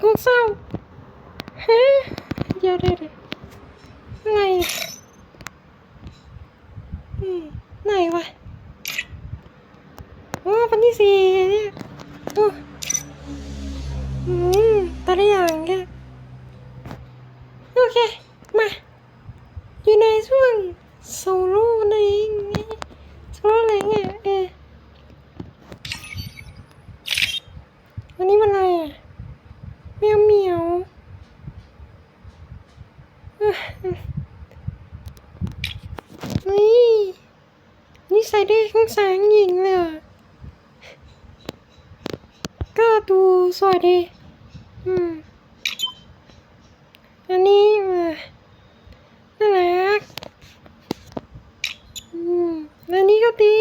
ของเศร้าฮะเดี๋ยวเดี๋ยวอะไรอืมไหนวะโอ้วันที่สี่เนี่ยโอ้อืมแต่ละอย่างแกโอเค มา อยู่ในช่วงโซโล่นั่นเองโซโล่อะไรเงี้ยเออวันนี้วันอะไรอะแมวเหมียวเอ้อ นี่นี่ใส่ได้ทั้งชางหญิงเลยก็ดูสวยดี อืม อันนี้เออน่ารัก อืมแล้วนี่ก็ดี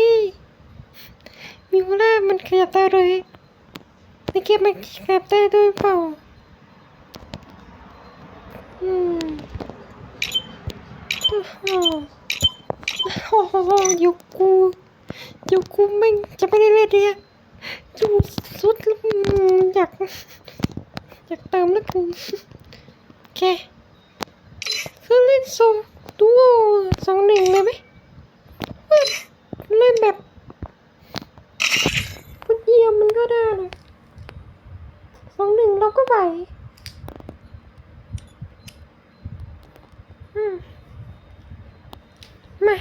มีคนแรกมันขยับได้เลยในเกมมันขยับได้ด้วยเปล่า อืม โอ้โหเดี๋ยวกูเดี๋ยวกูไม่งจะไม่ได้เล่นเนี่ยจูสุดล้วอืมอยากอยากเติมแล้วกูโอเคคือเล่นโซดูโอสองหนึ่งเลยไหมเฮ้ยเล่นแบบคนเดียวมันก็ได้นะสองหนึ่งเราก็ไหว อืม มา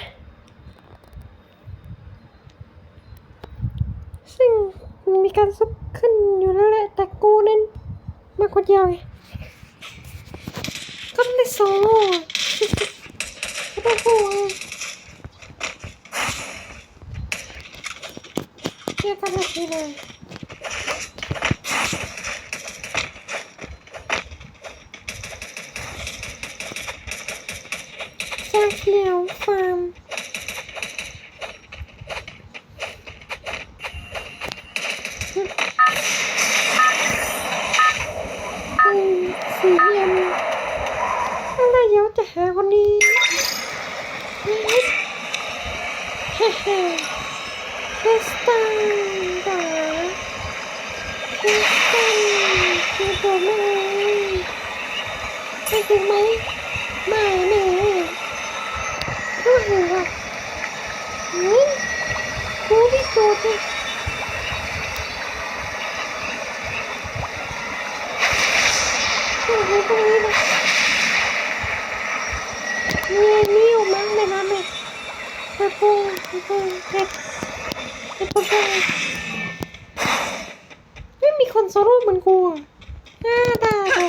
ซึ่งมีการซุบขึ้นอยู่แล้วแหละ แต่กูเล่นมาคนเดียวไงก็ไม่โซโล่อะก็ต้องพูดไงเรียกกันทีเลยแซ่บ เหนียวฟาร์มสีเย็นอะไรเดี๋ยวจะหาคนนี้นิดเฮ้เฮ้คริสตันจ๋าคริสตันคือตัวแม่ไม่จริงไหมไม่แม่ก็เห็นว่านี่ ดูสิตรงนี้ตรงนี้นะมีนิ้วมั้งในน้ำเลยไปปูไปปูเก็บเก็บปูปูไม่มีคนโซโล่เหมือนกูอะน่าด่าเลย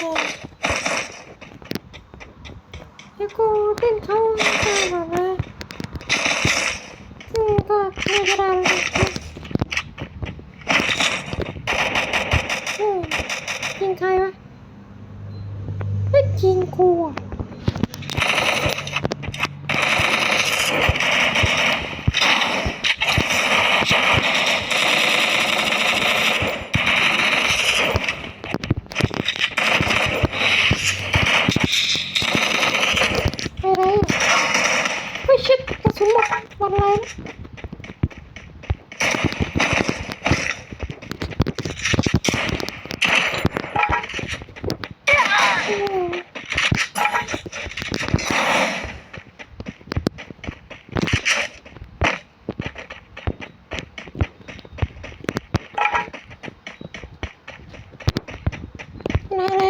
เดี๋ยวกูเต้นเข้าตาแบบว่าอืมก็ไม่กระดานเลยอืมยิงใครวะ ไม่จริงกูอะอะไรอะไม่ชิดกระสุนหมดวันไรนะอืม อ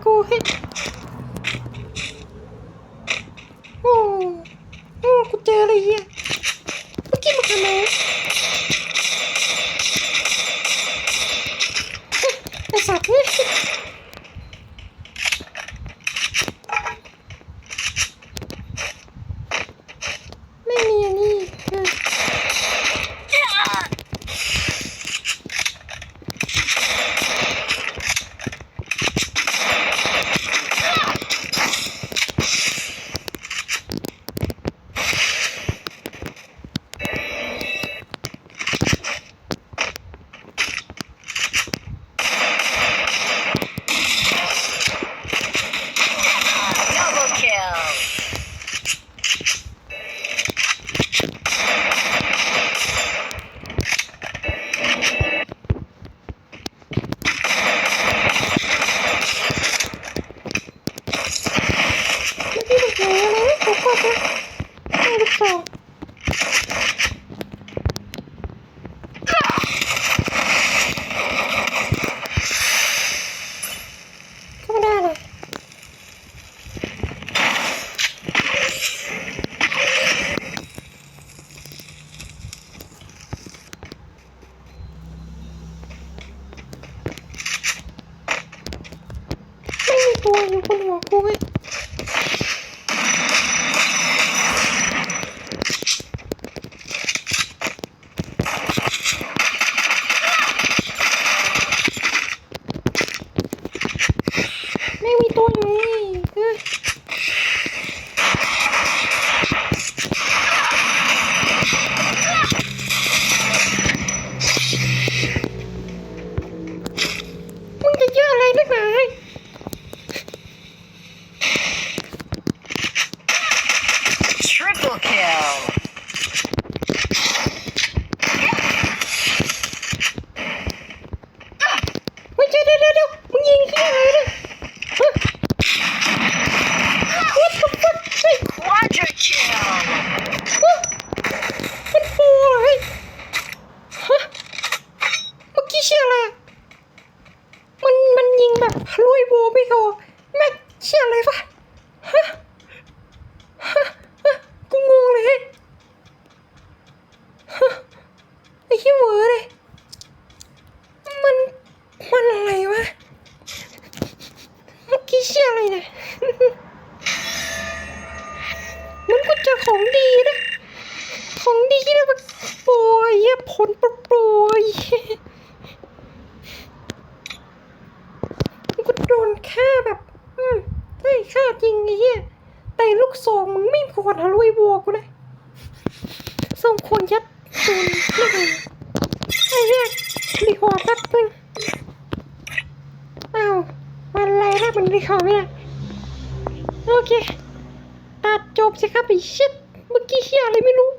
กตากูให้โอ้โอ้กูเจออะไรเหี้ยเมื่อกี้มันทำไมวะเฮ้ยไอสัตว์นี่ไม่มีอันนี้เออ Double kill. ไม่ได้บอกเลยอะไร นะเขาก็จะไม่รู้จักก็ Kill. ของดีนะแบบโปรยเหี้ยผลโปรยมันก็โดนฆ่าแบบ อืมใช่ฆ่าจริงไอ้เหี้ยแต่ลูกซองมึงไม่พอทะลุยวัวกูนะส่งคนยัดตูนไม่ไงไอ้เหี้ยรีคอร์ดแป๊บนึงอ้าววันอะไรนะมันรีคอร์ดไม่ได้โอเคตัดจบสิครับไอ้ชิดเมื่อกี้เฮียอะไรไม่รู้